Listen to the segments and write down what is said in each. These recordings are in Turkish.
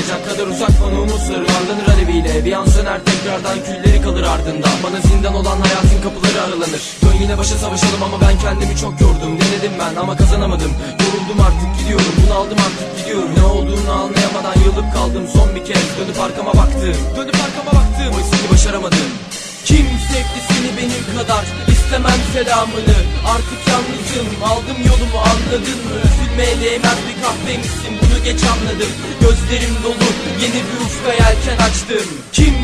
olmayacak kadar uzak bana umutları Harlanır aleviyle bir an söner tekrardan külleri kalır ardından. Bana zindan olan hayatın kapıları aralanır. Dön yine başa savaşalım ama ben kendimi çok yordum. Denedim ben ama kazanamadım. Yoruldum artık gidiyorum. Bunu aldım artık gidiyorum. Ne olduğunu anlayamadan yılıp kaldım. Son bir kez Dönüp arkama baktım. Dönüp arkama baktım. Oysa ki başaramadım. Kim sevdi seni benim kadar İstemem selamını Artık yalnızım. Aldım yolumu anladın mı? Üzülmeye değmez bir kahveymişsin Bunu geç anladım. Gözlerim dolu Yeni bir ufka yelken açtım. Kim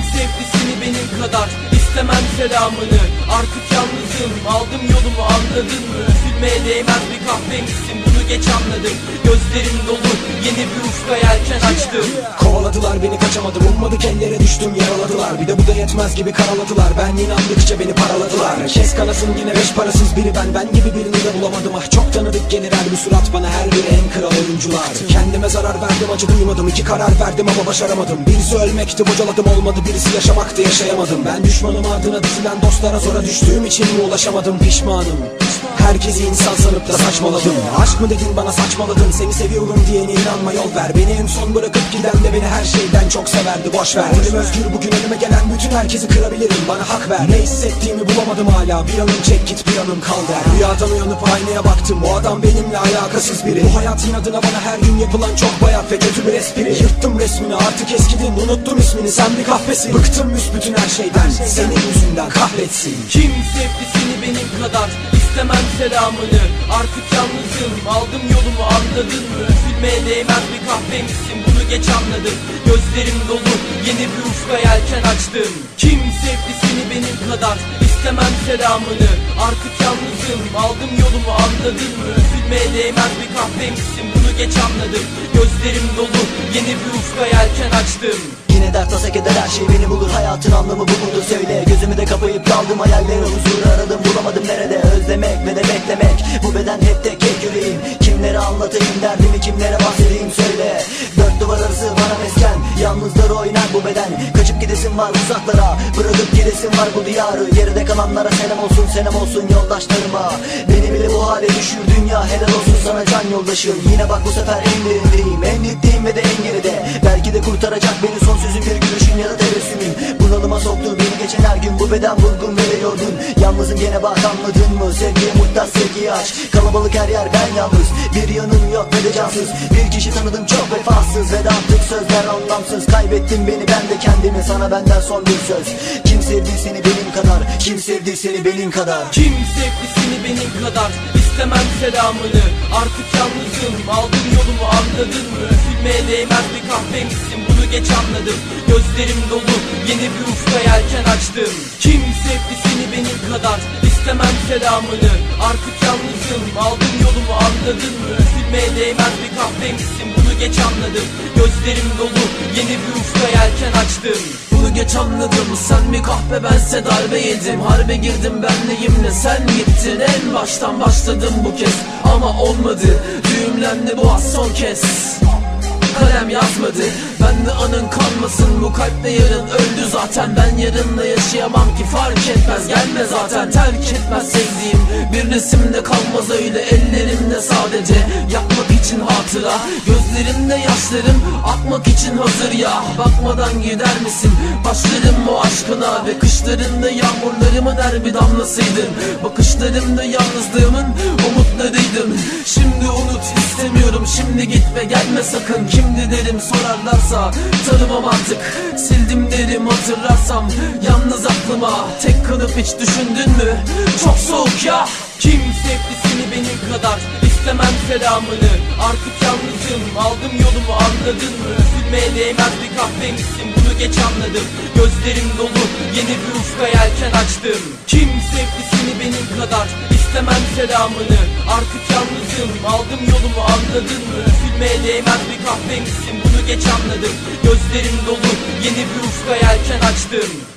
selamını. Artık yalnızım Aldım yolumu anladın mı? Üzülmeye değmez bir kahveymişsin Bunu geç anladım. Gözlerim dolu Yeni bir ufka yelken açtım. Kovaladılar beni kaçamadım ummadık ellere düştüm yaraladılar. Bir de bu da yetmez gibi karaladılar. Ben inandıkça beni paraladılar. Kes kanasın yine beş parasız biri ben Ben gibi birini de bulamadım. Ah çok tanıdık gelir her bir surat bana Her biri en kral oyuncular. Kendime zarar verdim acı duymadım iki karar verdim ama başaramadım. Birisi ölmekti bocaladım olmadı birisi yaşamaktı yaşayamadım. Ben düşmanım ardına dizilen dostlara zora düştüğüm için mi ulaşamadım pişmanım Herkesi insan sanıp da saçmaladım. Aşk mı dedin bana saçmaladın. Seni seviyorum diyene inanma yol ver. Beni en son bırakıp giden de beni her şeyden çok severdi boş ver. Dilim özgür bugün önüme gelen bütün herkesi kırabilirim. Bana hak ver. Ne hissettiğimi bulamadım hala. Bir yanım çek git bir yanım kal der. Rüyadan uyanıp aynaya baktım. O adam benimle alakasız biri. Bu hayat inadına bana her gün yapılan çok bayat ve kötü bir espri. Yırttım resmini artık eskidin. Unuttum ismini sen bir kahvesin. Bıktım büsbütün her şeyden. Senin yüzünden kahretsin. Kim sevdi seni benim kadar İstemem selamını. Artık yalnızım Aldım yolumu anladın mı? Üzülmeye değmez bir kahveymişsin Bunu geç anladım. Gözlerim dolu Yeni bir ufka yelken açtım. Kim sevdi seni benim kadar? İstemem selamını. Artık yalnızım Aldım yolumu anladın mı? Üzülmeye değmez bir kahveymişsin Bunu geç anladım. Gözlerim dolu Yeni bir ufka yelken açtım. Yine dert tasa keder her şey beni bulur. Hayatın anlamı bu mudur? Söyle Gözümü de kapayıp kaldım hayallere huzuru aradım Bulamadım nerede özlemek ve de beklemek Bu beden hep tek tek yüreğim. Kimlere anlatayım derdimi kimlere bahsedeyim söyle. Dört duvar arası bana mesken. Yalnızları oynar bu beden. Kaçıp gidesim var uzaklara. Bırakıp gidesim var bu diyarı. Geride kalanlara selam olsun selam olsun yoldaşlarıma. Beni bile bu hale düşür dünya Helal olsun sana can yoldaşım. Yine bak bu sefer en derindeyim En dipteyim ve de en geride. Belki de kurtaracak beni son sözün bir gülüşün ya da tebessümün Bunalıma soktu beni geçen her gün Bu beden vurgun ve de yorgun Yalnızım gene bak anladın mı? Sevgiye muhtaç sevgiyi aç Kalabalık her yer ben yalnız. Bir yanım yok ve de cansız. Bir kişi tanıdım çok vefasız. Ve de attık sözler anlamsız. Kaybettin beni ben de kendimi. Sana benden son bir söz. Kim sevdi seni benim kadar? Kim sevdi seni benim kadar? Kim sevdi seni benim kadar? İstemem selamını. Artık yalnızım. Aldım yolumu anladın mı? Üzülmeye değmez bir kahveymişsin Bunu geç anladım. Gözlerim dolu. Yeni bir ufka yelken açtım. Kim sevdi seni benim kadar İstemem selamını. Artık yalnızım Aldım yolumu anladın mı? Üzülmeye değmez bir kahveymişsin Bunu geç anladım. Gözlerim dolu Yeni bir ufka yelken açtım. Bunu geç anladım sen mi kahpe bense darbe yedim. Harbe girdim ben neyimle? Sen gittin En baştan başladım bu kez. Ama olmadı Düğümlendi bu az son kez Kalem yazmadı. Ben de anın kalmasın Bu kalpte yarın öldü zaten. Ben yarınla yaşayamam ki fark etmez Gelme zaten. Terk etmez sevdiğim Bir resimde kalmaz öyle Ellerimde sadece. Yakmak için hatıra Gözlerimde yaşlarım. Akmak için hazır ya Bakmadan gider misin? Başlarım o aşkına Ve kışlarında yağmurlarımın her bir damlasıydın Bakışlarımda yalnızlığımın unut istemiyorum Şimdi git ve gelme sakın. Kimdi derim sorarlarsa Tanımam artık. Sildim derim hatırlarsam Yalnız aklıma. Tek kalıp hiç düşündün mü? Çok soğuk ya. Kim sevdi seni benim kadar İstemem selamını Artık yalnızım. Aldım yolumu anladın mı? Üzülmeye değmez bir kahveymişsin Bunu geç anladım. Gözlerim dolu. Yeni bir ufka yelken açtım. Kim sevdi seni benim kadar? İstemem selamını. Artık yalnızım. Aldım yolumu anladın mı? Üzülmeye değmez bir kahveymişsin Bunu geç anladım. Gözlerim dolu. Yeni bir ufka yelken açtım